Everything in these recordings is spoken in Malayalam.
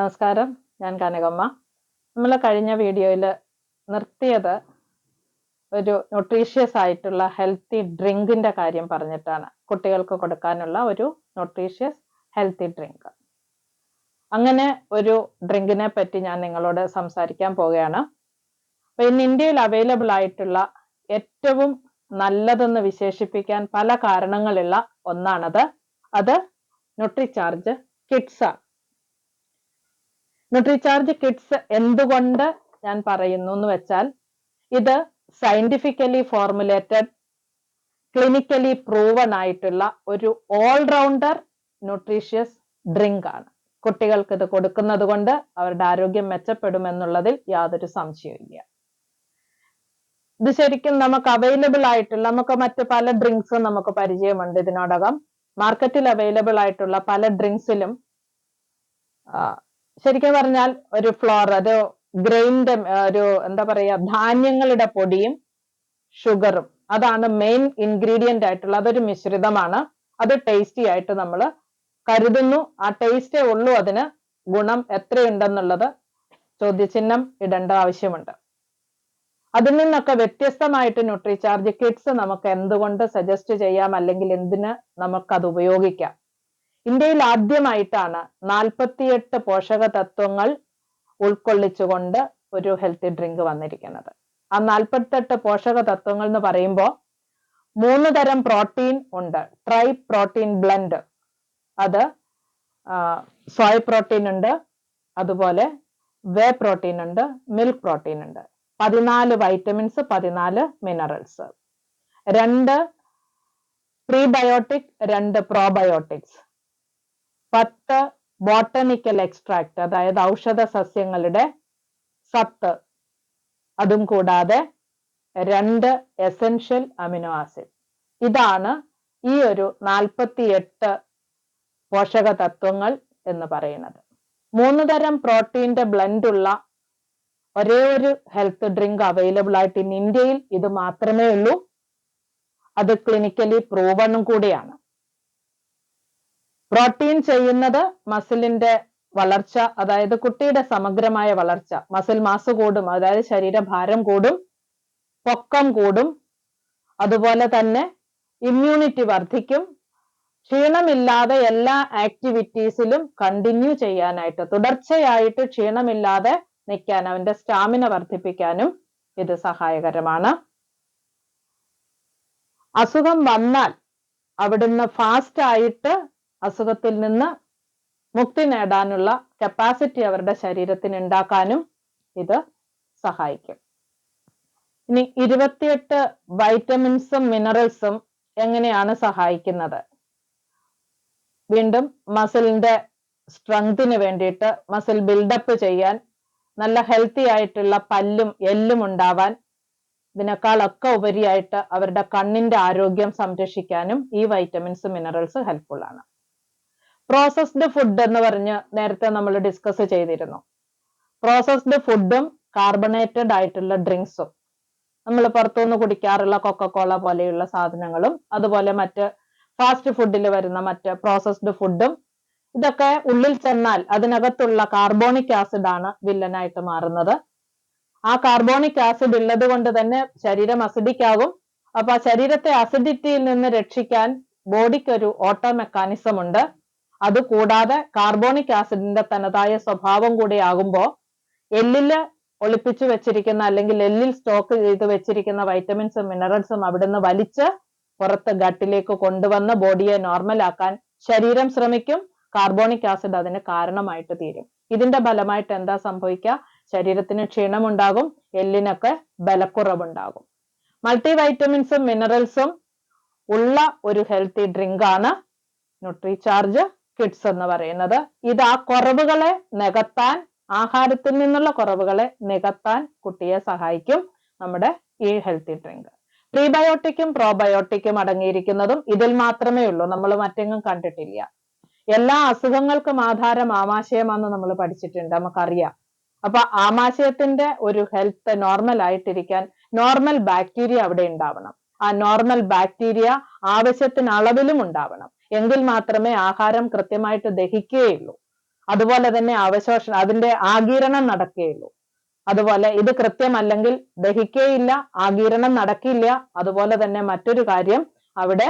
നമസ്കാരം. ഞാൻ കനകമ്മ. നമ്മൾ കഴിഞ്ഞ വീഡിയോയിൽ നിർത്തിയത് ഒരു ന്യൂട്രീഷ്യസ് ആയിട്ടുള്ള ഹെൽത്തി ഡ്രിങ്കിന്റെ കാര്യം പറഞ്ഞിട്ടാണ്. കുട്ടികൾക്ക് കൊടുക്കാനുള്ള ഒരു ന്യൂട്രീഷ്യസ് ഹെൽത്തി ഡ്രിങ്ക് അങ്ങനെ ഒരു ഡ്രിങ്കിനെ പറ്റി ഞാൻ നിങ്ങളോട് സംസാരിക്കാൻ പോവുകയാണ്. അപ്പൊ ഇന്ന് ഇന്ത്യയിൽ അവൈലബിൾ ആയിട്ടുള്ള ഏറ്റവും നല്ലതെന്ന് വിശേഷിപ്പിക്കാൻ പല കാരണങ്ങളുള്ള ഒന്നാണത്. അത് ന്യൂട്രിചാർജ് കിഡ്സ് ആണ്. ന്യൂട്രിചാർജ് കിഡ്സ് എന്തുകൊണ്ട് ഞാൻ പറയുന്നു എന്ന് വെച്ചാൽ ഇത് സയന്റിഫിക്കലി ഫോർമുലേറ്റഡ് ക്ലിനിക്കലി പ്രൂവൺ ആയിട്ടുള്ള ഒരു ഓൾറൗണ്ടർ ന്യൂട്രീഷ്യസ് ഡ്രിങ്ക് ആണ്. കുട്ടികൾക്ക് ഇത് കൊടുക്കുന്നത് കൊണ്ട് അവരുടെ ആരോഗ്യം മെച്ചപ്പെടുമെന്നുള്ളതിൽ യാതൊരു സംശയവുമില്ല ഇത് ശരിക്കും നമുക്ക് അവൈലബിൾ ആയിട്ടുള്ള നമുക്ക് മറ്റ് പല ഡ്രിങ്ക്സും നമുക്ക് പരിചയമുണ്ട് ഇതിനോടകം. മാർക്കറ്റിൽ അവൈലബിൾ ആയിട്ടുള്ള പല ഡ്രിങ്ക്സിലും ശരിക്കും പറഞ്ഞാൽ ഒരു ഫ്ലോർ ഒരു ഗ്രെയിന്റെ ഒരു എന്താ പറയുക ധാന്യങ്ങളുടെ പൊടിയും ഷുഗറും അതാണ് മെയിൻ ഇൻഗ്രീഡിയന്റ് ആയിട്ടുള്ള അതൊരു മിശ്രിതമാണ്. അത് ടേസ്റ്റി ആയിട്ട് നമ്മൾ കരുതുന്നു. ആ ടേസ്റ്റേ ഉള്ളൂ അതിന് ഗുണം എത്രയുണ്ടെന്നുള്ളത് ചോദ്യചിഹ്നം ഇടേണ്ട ആവശ്യമുണ്ട്. അതിൽ നിന്നൊക്കെ വ്യത്യസ്തമായിട്ട് ന്യൂട്രിചാർജ് കിറ്റ്സ് നമുക്ക് എന്തുകൊണ്ട് സജസ്റ്റ് ചെയ്യാം? അല്ലെങ്കിൽ എന്തിന് നമുക്കത് ഉപയോഗിക്കാം? ഇന്ത്യയിൽ ആദ്യമായിട്ടാണ് നാൽപ്പത്തിയെട്ട് പോഷക തത്വങ്ങൾ ഉൾക്കൊള്ളിച്ചുകൊണ്ട് ഒരു ഹെൽത്തി ഡ്രിങ്ക് വന്നിരിക്കുന്നത്. ആ നാൽപ്പത്തെട്ട് പോഷക തത്വങ്ങൾ എന്ന് പറയുമ്പോൾ മൂന്ന് തരം പ്രോട്ടീൻ ഉണ്ട്. ട്രൈ പ്രോട്ടീൻ ബ്ലെൻഡ് അത് സോയ പ്രോട്ടീൻ ഉണ്ട്. അതുപോലെ വേ പ്രോട്ടീൻ ഉണ്ട് മിൽക്ക് പ്രോട്ടീൻ ഉണ്ട്. പതിനാല് വൈറ്റമിൻസ് പതിനാല് മിനറൽസ് രണ്ട് പ്രീബയോട്ടിക് രണ്ട് പ്രോബയോട്ടിക്സ് പത്ത് ബോട്ടണിക്കൽ എക്സ്ട്രാക്ട് അതായത് ഔഷധ സസ്യങ്ങളുടെ സത്ത്. അതും കൂടാതെ രണ്ട് എസെൻഷ്യൽ അമിനോ ആസിഡ് ഇതാണ് ഈ ഒരു നാൽപ്പത്തിയെട്ട് പോഷക തത്വങ്ങൾ എന്ന് പറയുന്നത്. മൂന്ന് തരം പ്രോട്ടീന്റെ ബ്ലെൻഡ് ഉള്ള ഒരേ ഒരു ഹെൽത്ത് ഡ്രിങ്ക് അവൈലബിൾ ആയിട്ട് ഇന്ന് ഇന്ത്യയിൽ ഇത് മാത്രമേ ഉള്ളൂ. അത് ക്ലിനിക്കലി പ്രൂവണും കൂടിയാണ്. പ്രോട്ടീൻ ചെയ്യുന്നത് മസിലിന്റെ വളർച്ച അതായത് കുട്ടിയുടെ സമഗ്രമായ വളർച്ച. മസിൽ മാസ് കൂടും അതായത് ശരീരഭാരം കൂടും പൊക്കം കൂടും. അതുപോലെ തന്നെ ഇമ്മ്യൂണിറ്റി വർദ്ധിക്കും. ക്ഷീണമില്ലാതെ എല്ലാ ആക്ടിവിറ്റീസിലും കണ്ടിന്യൂ ചെയ്യാനായിട്ട് തുടർച്ചയായിട്ട് ക്ഷീണമില്ലാതെ നിൽക്കാൻ അവന്റെ സ്റ്റാമിന വർദ്ധിപ്പിക്കാനും ഇത് സഹായകരമാണ്. അസുഖം വന്നാൽ അവിടുന്ന് ഫാസ്റ്റ് ആയിട്ട് അസുഖത്തിൽ നിന്ന് മുക്തി നേടാനുള്ള കപ്പാസിറ്റി അവരുടെ ശരീരത്തിന് ഉണ്ടാക്കാനും ഇത് സഹായിക്കും. ഇനി ഇരുപത്തിയെട്ട് വൈറ്റമിൻസും മിനറൽസും എങ്ങനെയാണ് സഹായിക്കുന്നത്? വീണ്ടും മസിലിന്റെ സ്ട്രെങ്തിന് വേണ്ടിയിട്ട് മസിൽ ബിൽഡപ്പ് ചെയ്യാൻ നല്ല ഹെൽത്തി ആയിട്ടുള്ള പല്ലും എല്ലും ഉണ്ടാവാൻ ഇതിനേക്കാളൊക്കെ ഉപരിയായിട്ട് അവരുടെ കണ്ണിന്റെ ആരോഗ്യം സംരക്ഷിക്കാനും ഈ വൈറ്റമിൻസ് മിനറൽസ് ഹെൽപ്ഫുൾ ആണ്. പ്രോസസ്ഡ് ഫുഡ് എന്ന് പറഞ്ഞ് നേരത്തെ നമ്മൾ ഡിസ്കസ് ചെയ്തിരുന്നു. പ്രോസസ്ഡ് ഫുഡും കാർബണേറ്റഡ് ആയിട്ടുള്ള ഡ്രിങ്ക്സും നമ്മൾ പുറത്തുനിന്ന് കുടിക്കാറുള്ള കൊക്കക്കോള പോലെയുള്ള സാധനങ്ങളും അതുപോലെ മറ്റ് ഫാസ്റ്റ് ഫുഡിൽ വരുന്ന മറ്റ് പ്രോസസ്ഡ് ഫുഡും ഇതൊക്കെ ഉള്ളിൽ ചെന്നാൽ അതിനകത്തുള്ള കാർബോണിക് ആസിഡ് ആണ് വില്ലനായിട്ട് മാറുന്നത്. ആ കാർബോണിക് ആസിഡ് ഉള്ളത് കൊണ്ട് തന്നെ ശരീരം അസിഡിക് ആകും അപ്പൊ ആ ശരീരത്തെ അസിഡിറ്റിയിൽ നിന്ന് രക്ഷിക്കാൻ ബോഡിക്ക് ഒരു ഓട്ടോ മെക്കാനിസം ഉണ്ട്. അതുകൂടാതെ കാർബോണിക് ആസിഡിന്റെ തനതായ സ്വഭാവം കൂടി ആകുമ്പോൾ എല്ലിൽ ഒളിപ്പിച്ചു വെച്ചിരിക്കുന്ന അല്ലെങ്കിൽ എല്ലിൽ സ്റ്റോക്ക് ചെയ്ത് വെച്ചിരിക്കുന്ന വൈറ്റമിൻസും മിനറൽസും അവിടുന്ന് വലിച്ച് പുറത്ത് ഗട്ടിലേക്ക് കൊണ്ടുവന്ന് ബോഡിയെ നോർമൽ ആക്കാൻ ശരീരം ശ്രമിക്കും. കാർബോണിക് ആസിഡ് അതിന് കാരണമായിട്ട് തീരും. ഇതിന്റെ ഫലമായിട്ട് എന്താ സംഭവിക്കുക? ശരീരത്തിന് ക്ഷീണമുണ്ടാകും എല്ലിനൊക്കെ ബലക്കുറവുണ്ടാകും. മൾട്ടി വൈറ്റമിൻസും മിനറൽസും ഉള്ള ഒരു ഹെൽത്തി ഡ്രിങ്ക് ആണ് ന്യൂട്രിചാർജ് കിഡ്സ് എന്ന് പറയുന്നത്. ഇത് ആ കുറവുകളെ നികത്താൻ ആഹാരത്തിൽ നിന്നുള്ള കുറവുകളെ നികത്താൻ കുട്ടിയെ സഹായിക്കും നമ്മുടെ ഈ ഹെൽത്തി ഡ്രിങ്ക് പ്രീബയോട്ടിക്കും പ്രോബയോട്ടിക്കും അടങ്ങിയിരിക്കുന്നതും ഇതിൽ മാത്രമേ ഉള്ളൂ. നമ്മൾ മറ്റെങ്ങും കണ്ടിട്ടില്ല. എല്ലാ അസുഖങ്ങൾക്കും ആധാരം ആമാശയമാണെന്ന് നമ്മൾ പഠിച്ചിട്ടുണ്ട്. നമുക്കറിയാം. അപ്പൊ ആമാശയത്തിന്റെ ഒരു ഹെൽത്ത് നോർമൽ ആയിട്ടിരിക്കാൻ നോർമൽ ബാക്ടീരിയ അവിടെ ഉണ്ടാവണം. ആ നോർമൽ ബാക്ടീരിയ ആവശ്യത്തിന് അളവിലും ഉണ്ടാവണം. എങ്കിൽ മാത്രമേ ആഹാരം കൃത്യമായിട്ട് ദഹിക്കുകയുള്ളൂ. അതുപോലെ തന്നെ അവശോഷണം അതിന്റെ ആകിരണം നടക്കുകയുള്ളൂ. അതുപോലെ ഇത് കൃത്യമല്ലെങ്കിൽ ദഹിക്കുകയില്ല ആകിരണം നടക്കില്ല. അതുപോലെ തന്നെ മറ്റൊരു കാര്യം അവിടെ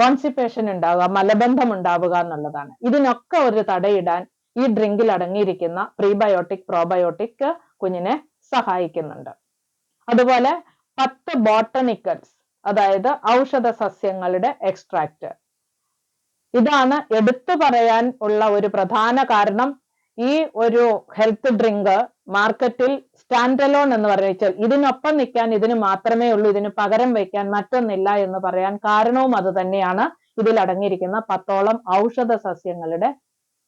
കോൺസിപ്പേഷൻ ഉണ്ടാവുക മലബന്ധം ഉണ്ടാവുക എന്നുള്ളതാണ്. ഇതിനൊക്കെ ഒരു തടയിടാൻ ഈ ഡ്രിങ്കിൽ അടങ്ങിയിരിക്കുന്ന പ്രീബയോട്ടിക് പ്രോബയോട്ടിക് കുഞ്ഞിനെ സഹായിക്കുന്നുണ്ട്. അതുപോലെ പത്ത് ബോട്ടണിക്കൽസ് അതായത് ഔഷധ സസ്യങ്ങളുടെ എക്സ്ട്രാക്ട് ഇതാണ് എടുത്തു പറയാൻ ഉള്ള ഒരു പ്രധാന കാരണം. ഈ ഒരു ഹെൽത്ത് ഡ്രിങ്ക് മാർക്കറ്റിൽ സ്റ്റാൻഡലോൺ എന്ന് പറഞ്ഞാൽ ഇതിനൊപ്പം നിൽക്കാൻ ഇതിന് മാത്രമേ ഉള്ളൂ ഇതിന് പകരം വയ്ക്കാൻ മറ്റൊന്നില്ല എന്ന് പറയാൻ കാരണവും അത് തന്നെയാണ്. ഇതിൽ അടങ്ങിയിരിക്കുന്ന പത്തോളം ഔഷധ സസ്യങ്ങളുടെ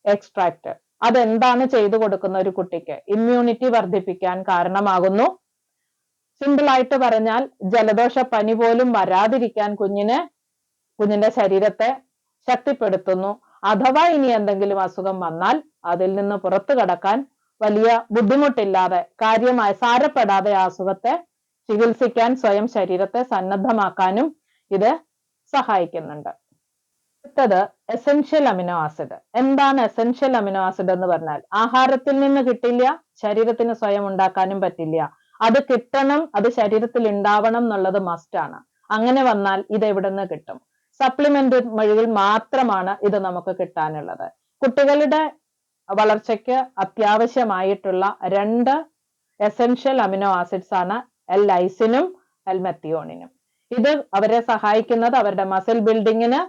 എക്സ്ട്രാക്ട് അതെന്താണ് ചെയ്തു കൊടുക്കുന്ന ഒരു കുട്ടിക്ക്? ഇമ്മ്യൂണിറ്റി വർദ്ധിപ്പിക്കാൻ കാരണമാകുന്നു. സിമ്പിൾ ആയിട്ട് പറഞ്ഞാൽ ജലദോഷ പനി പോലും വരാതിരിക്കാൻ കുഞ്ഞിന് കുഞ്ഞിന്റെ ശരീരത്തെ ശക്തിപ്പെടുത്തുന്നു. അഥവാ ഇനി എന്തെങ്കിലും അസുഖം വന്നാൽ അതിൽ നിന്ന് പുറത്തു കടക്കാൻ വലിയ ബുദ്ധിമുട്ടില്ലാതെ കാര്യമായി സാരപ്പെടാതെ ആ അസുഖത്തെ ചികിത്സിക്കാൻ സ്വയം ശരീരത്തെ സന്നദ്ധമാക്കാനും ഇത് സഹായിക്കുന്നുണ്ട്. അടുത്തത് എസെൻഷ്യൽ അമിനോ ആസിഡ് എന്താണ് എസെൻഷ്യൽ അമിനോ ആസിഡ് എന്ന് പറഞ്ഞാൽ? ആഹാരത്തിൽ നിന്ന് കിട്ടില്ല ശരീരത്തിന് സ്വയം ഉണ്ടാക്കാനും പറ്റില്ല. അത് കിട്ടണം അത് ശരീരത്തിൽ ഉണ്ടാവണം എന്നുള്ളത് മസ്റ്റ് ആണ്. അങ്ങനെ വന്നാൽ ഇത് എവിടെ നിന്ന് കിട്ടും? സപ്ലിമെന്റ് വഴിയിൽ മാത്രമാണ് ഇത് നമുക്ക് കിട്ടാനുള്ളത്. കുട്ടികളുടെ വളർച്ചയ്ക്ക് അത്യാവശ്യമായിട്ടുള്ള രണ്ട് എസെൻഷ്യൽ അമിനോ ആസിഡ്സ് ആണ് എൽ ലൈസിനും എൽ മെത്തിയോണിനും ഇത് അവരെ സഹായിക്കുന്നത് അവരുടെ മസിൽ ബിൽഡിങ്ങിന്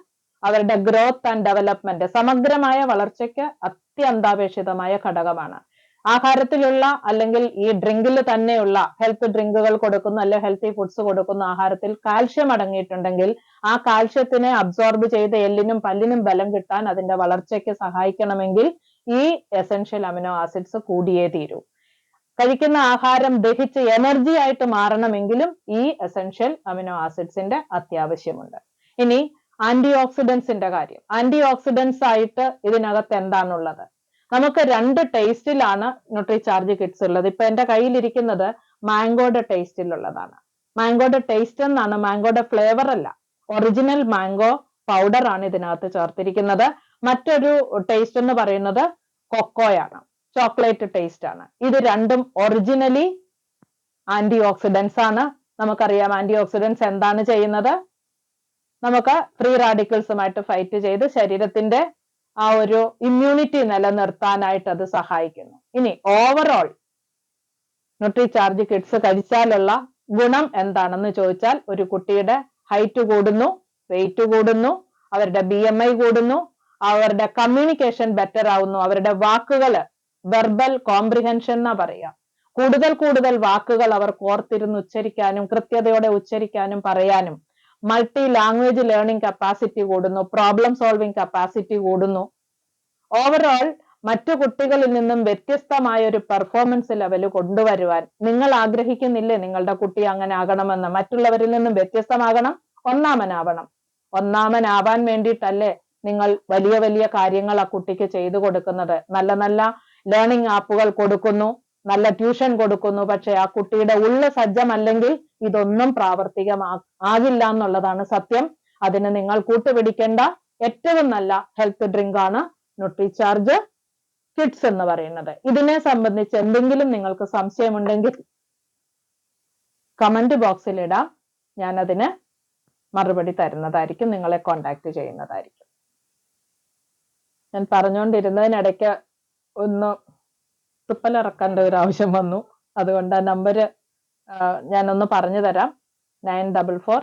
അവരുടെ ഗ്രോത്ത് ആൻഡ് ഡെവലപ്മെന്റ് സമഗ്രമായ വളർച്ചയ്ക്ക് അത്യന്താപേക്ഷിതമായ ഘടകമാണ്. ആഹാരത്തിലുള്ള അല്ലെങ്കിൽ ഈ ഡ്രിങ്കിൽ തന്നെയുള്ള ഹെൽത്ത് ഡ്രിങ്കുകൾ കൊടുക്കുന്ന അല്ലെ ഹെൽത്തി ഫുഡ്സ് കൊടുക്കുന്ന ആഹാരത്തിൽ കാൽഷ്യം അടങ്ങിയിട്ടുണ്ടെങ്കിൽ ആ കാൽഷ്യത്തിനെ അബ്സോർബ് ചെയ്ത് എല്ലിനും പല്ലിനും ബലം കിട്ടാൻ അതിന്റെ വളർച്ചയ്ക്ക് സഹായിക്കണമെങ്കിൽ ഈ എസെൻഷ്യൽ അമിനോ ആസിഡ്സ് കൂടിയേ തീരൂ. കഴിക്കുന്ന ആഹാരം ദഹിച്ച് എനർജി ആയിട്ട് മാറണമെങ്കിലും ഈ എസെൻഷ്യൽ അമിനോ ആസിഡ്സിന്റെ അത്യാവശ്യമുണ്ട്. ഇനി ആന്റി ഓക്സിഡൻസിന്റെ കാര്യം. ആന്റി ഓക്സിഡൻസ് ആയിട്ട് ഇതിനകത്ത് എന്താണുള്ളത്? നമുക്ക് രണ്ട് ടേസ്റ്റിലാണ് ന്യൂട്രി ചാർജ് കിറ്റ്സ് ഉള്ളത്. ഇപ്പൊ എന്റെ കയ്യിലിരിക്കുന്നത് മാംഗോയുടെ ടേസ്റ്റിലുള്ളതാണ് മാംഗോയുടെ ടേസ്റ്റ് എന്നാണ് മാംഗോയുടെ ഫ്ലേവർ അല്ല. ഒറിജിനൽ മാംഗോ പൗഡർ ആണ് ഇതിനകത്ത് ചേർത്തിരിക്കുന്നത്. മറ്റൊരു ടേസ്റ്റ് എന്ന് പറയുന്നത് കൊക്കോയാണ് ചോക്ലേറ്റ് ടേസ്റ്റ് ആണ്. ഇത് രണ്ടും ഒറിജിനലി ആന്റി ഓക്സിഡൻസ് ആണ്. നമുക്കറിയാം ആന്റി ഓക്സിഡൻസ് എന്താണ് ചെയ്യുന്നത്? നമുക്ക് ഫ്രീ റാഡിക്കൽസുമായിട്ട് ഫൈറ്റ് ചെയ്ത് ശരീരത്തിന്റെ ആ ഒരു ഇമ്മ്യൂണിറ്റി നിലനിർത്താനായിട്ട് അത് സഹായിക്കുന്നു. ഇനി ഓവറോൾ ന്യൂട്രി ചാർജ് കിഡ്സ് കഴിച്ചാലുള്ള ഗുണം എന്താണെന്ന് ചോദിച്ചാൽ ഒരു കുട്ടിയുടെ ഹൈറ്റ് കൂടുന്നു വെയിറ്റ് കൂടുന്നു അവരുടെ ബി എം ഐ കൂടുന്നു അവരുടെ കമ്മ്യൂണിക്കേഷൻ ബെറ്റർ ആവുന്നു അവരുടെ വാക്കുകൾ വെർബൽ കോംപ്രിഹെൻഷൻ എന്നാ പറയാ കൂടുതൽ കൂടുതൽ വാക്കുകൾ അവർ കോർത്തിരുന്ന് ഉച്ചരിക്കാനും കൃത്യതയോടെ ഉച്ചരിക്കാനും പറയാനും മൾട്ടി ലാംഗ്വേജ് ലേണിംഗ് കപ്പാസിറ്റി കൂടുന്നു പ്രോബ്ലം സോൾവിംഗ് കപ്പാസിറ്റി കൂടുന്നു. ഓവറോൾ മറ്റു കുട്ടികളിൽ നിന്നും വ്യത്യസ്തമായ ഒരു പെർഫോമൻസ് ലെവൽ കൊണ്ടുവരുവാൻ നിങ്ങൾ ആഗ്രഹിക്കുന്നില്ലേ? നിങ്ങളുടെ കുട്ടി അങ്ങനെ ആകണമെന്ന് മറ്റുള്ളവരിൽ നിന്നും വ്യത്യസ്തമാകണം ഒന്നാമനാവണം. ഒന്നാമനാവാൻ വേണ്ടിയിട്ടല്ലേ നിങ്ങൾ വലിയ വലിയ കാര്യങ്ങൾ ആ കുട്ടിക്ക് ചെയ്തു കൊടുക്കുന്നത്. നല്ല നല്ല ലേണിംഗ് ആപ്പുകൾ കൊടുക്കുന്നു. നല്ല ട്യൂഷൻ കൊടുക്കുന്നു. പക്ഷെ ആ കുട്ടിയുടെ ഉള്ള സജ്ജമല്ലെങ്കിൽ ഇതൊന്നും പ്രാവർത്തികമാ ആകില്ല എന്നുള്ളതാണ് സത്യം. അതിന് നിങ്ങൾ കൂട്ടുപിടിക്കേണ്ട ഏറ്റവും നല്ല ഹെൽത്ത് ഡ്രിങ്ക് ആണ് ന്യൂട്രിചാർജ് കിഡ്സ് എന്ന് പറയുന്നത്. ഇതിനെ സംബന്ധിച്ച് എന്തെങ്കിലും നിങ്ങൾക്ക് സംശയമുണ്ടെങ്കിൽ കമന്റ് ബോക്സിൽ ഇടാം. ഞാൻ അതിന് മറുപടി തരുന്നതായിരിക്കും. നിങ്ങളെ കോണ്ടാക്ട് ചെയ്യുന്നതായിരിക്കും. ഞാൻ പറഞ്ഞുകൊണ്ടിരുന്നതിനിടയ്ക്ക് ഒന്ന് തുപ്പലിറക്കേണ്ട ഒരു ആവശ്യം വന്നു. അതുകൊണ്ട് ആ നമ്പർ ഞാനൊന്ന് പറഞ്ഞു തരാം. Nine double four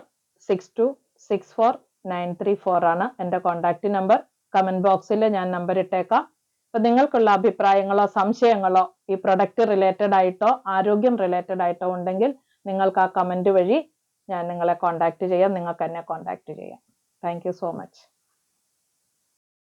six two six four nine three four ആണ് എന്റെ കോൺടാക്റ്റ് നമ്പർ കമന്റ് ബോക്സിൽ ഞാൻ നമ്പർ ഇട്ടേക്കാം. അപ്പം നിങ്ങൾക്കുള്ള അഭിപ്രായങ്ങളോ സംശയങ്ങളോ ഈ പ്രൊഡക്റ്റ് റിലേറ്റഡ് ആയിട്ടോ ആരോഗ്യം റിലേറ്റഡ് ആയിട്ടോ ഉണ്ടെങ്കിൽ നിങ്ങൾക്ക് ആ കമന്റ് വഴി ഞാൻ നിങ്ങളെ കോൺടാക്റ്റ് ചെയ്യാം. നിങ്ങൾക്ക് എന്നെ കോൺടാക്റ്റ് ചെയ്യാം. Thank so much